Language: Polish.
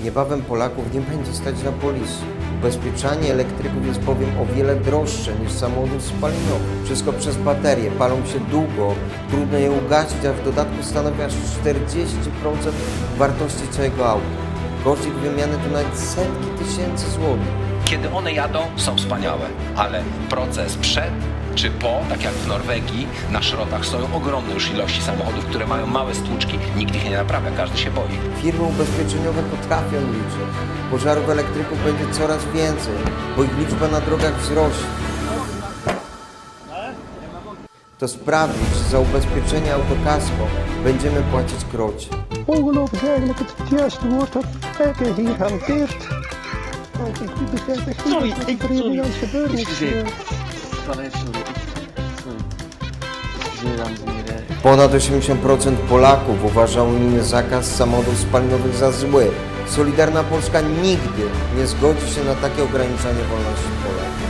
Niebawem Polaków nie będzie stać na polisy. Ubezpieczanie elektryków jest bowiem o wiele droższe niż samochodów spalinowych. Wszystko przez baterie, palą się długo, trudno je ugasić, a w dodatku stanowi aż 40% wartości całego auta. Koszt wymiany to nawet setki tysięcy złotych. Kiedy one jadą, są wspaniałe, ale proces przed czy po, tak jak w Norwegii, na szrotach stoją ogromne już ilości samochodów, które mają małe stłuczki, nikt ich nie naprawia, każdy się boi. Firmy ubezpieczeniowe potrafią liczyć. Pożarów elektryków będzie coraz więcej, bo ich liczba na drogach wzrośnie. To sprawi, że za ubezpieczenie autokasko będziemy płacić krocie. Eigenlijk het juiste woord dat Kijken hier ik begrijp echt niet Sorry, wat ik- Ponad 80% Polaków uważa unijny zakaz samochodów spalinowych za zły. Solidarna Polska nigdy nie zgodzi się na takie ograniczanie wolności Polaków.